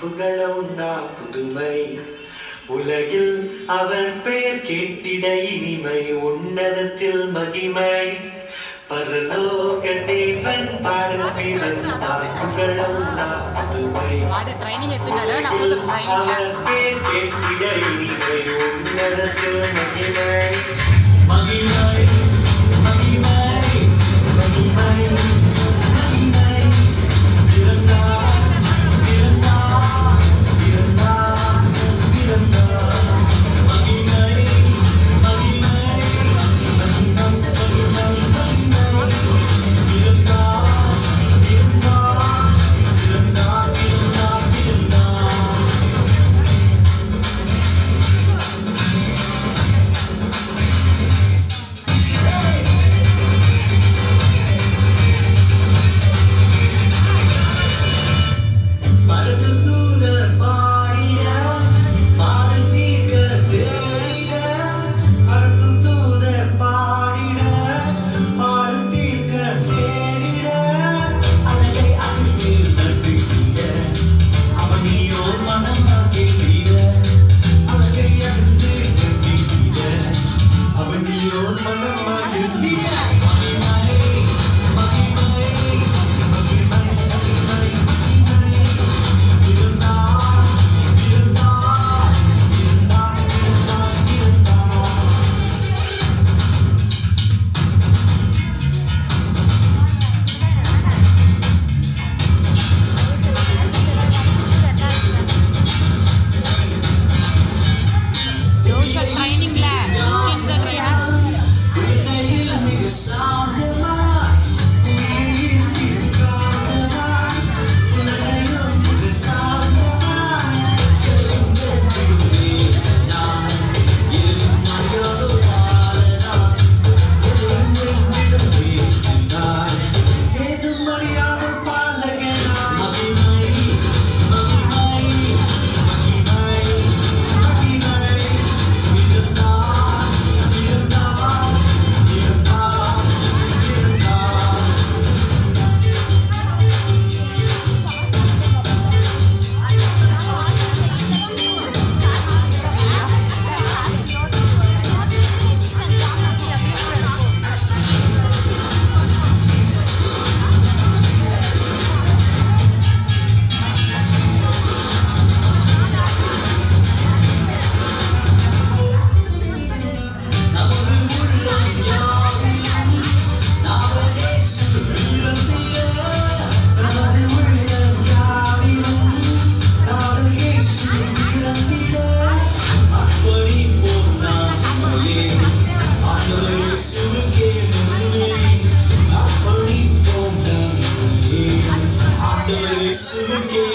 புகழ உண்ணா புதுமை. உலகில் அவர் பெயர் கேட்டிட இனிமை உன்னதத்தில் மகிமை. பரலோக தேவன் பார்ப்பிருந்தார் புகழ உண்ணா புதுமை அவர் பெயர் கேட்டிட இனிமை உன்னதத்தில் இப்போ ட்ரைனிங்கில் ஸ்டில் த ட்ரைனிங் Okay.